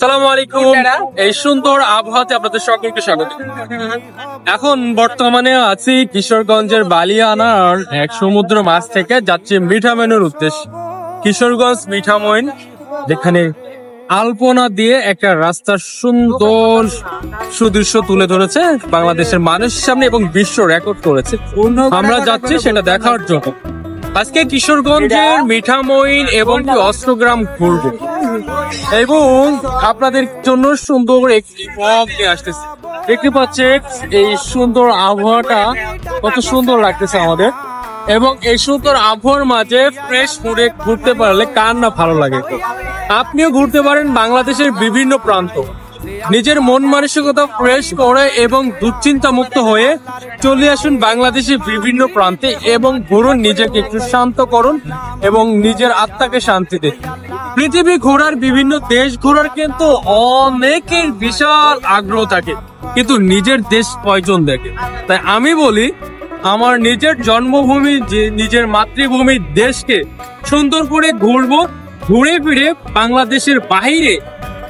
সালাম আলাইকুম। এই সুন্দর আবহাওয়াতে আপনাদের সকলকে স্বাগত। এখন বর্তমানে আছি কিশোরগঞ্জের বালিয়ানার এক সমুদ্র মাছ থেকে যাচ্ছে মিঠামইনের উদ্দেশ্যে। কিশোরগঞ্জ মিঠামইন যেখানে আলপনা দিয়ে একটা রাস্তার সুন্দর সুদৃশ্য তুলে ধরেছে বাংলাদেশের মানুষের সামনে এবং বিশ্ব রেকর্ড করেছে। আমরা যাচ্ছি সেটা দেখার জন্য। আজকে কিশোরগঞ্জের মিঠামইন এবং কি অস্ত্রগ্রাম ঘুরবো। এবং আপনাদের জন্য সুন্দর একটি ব্লগ নিয়ে আসতেছি। দেখতে পাচ্ছেন এই সুন্দর আবহাওয়াটা কত সুন্দর লাগতেছে আমাদের। এবং এই সুন্দর আবহাওয়ার মাঝে ফ্রেশ ফুডে ঘুরতে পারলে কার না ভালো লাগে। আপনিও ঘুরতে পারেন বাংলাদেশের বিভিন্ন প্রান্ত। নিজের মন মানসিকতা ফ্রেশ করে এবং দুশ্চিন্তা মুক্ত হয়ে চলে আসুন বাংলাদেশের বিভিন্ন প্রান্তে এবং ঘুরুন নিজেকে একটু শান্ত করুন এবং নিজের আত্মাকে শান্তি দিন। পৃথিবী ঘোরার বিভিন্ন দেশ ঘোরার কিন্তু অনেকের বিশাল আগ্রহ থাকে, কিন্তু নিজের দেশ কয়জন দেখে? তাই আমি বলি, আমার নিজের জন্মভূমি, যে নিজের মাতৃভূমির দেশকে সুন্দর করে ঘুরবো, ঘুরে ফিরে বাংলাদেশের বাইরে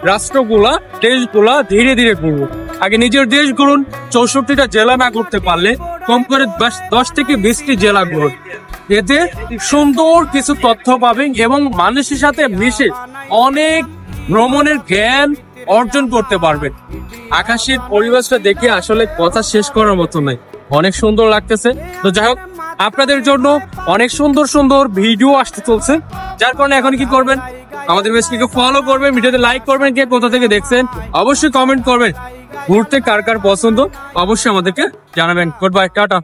রাষ্ট্রগুলা, দেশগুলা ধীরে ধীরে ঘুরবো আগে নিজের দেশ ঘুরুন, চৌষট্টিটা জেলা না ঘুরতে পারলে কম করে দশ- থেকে বিশটি জেলা ঘুরুন। এতে সুন্দর কিছু তথ্য পাবেন এবং মানুষের সাথে মিশে অনেক ভ্রমণের জ্ঞান অর্জন করতে পারবেন আকাশের পরিবেশটা দেখে আসলে কথা শেষ করার মতো নাই। অনেক সুন্দর লাগতেছে। তো যাই হোক, আপনাদের জন্য অনেক সুন্দর সুন্দর ভিডিও আসতে চলছে। যার কারণে এখন কি করবেন? আমাদের পেজটিকে ফলো করবেন, ভিডিওতে লাইক করবেন, কে কোথা থেকে দেখছেন, অবশ্যই কমেন্ট করবেন। ঘুরতে কার কার পছন্দ, অবশ্যই আমাদেরকে জানাবেন। Goodbye tata.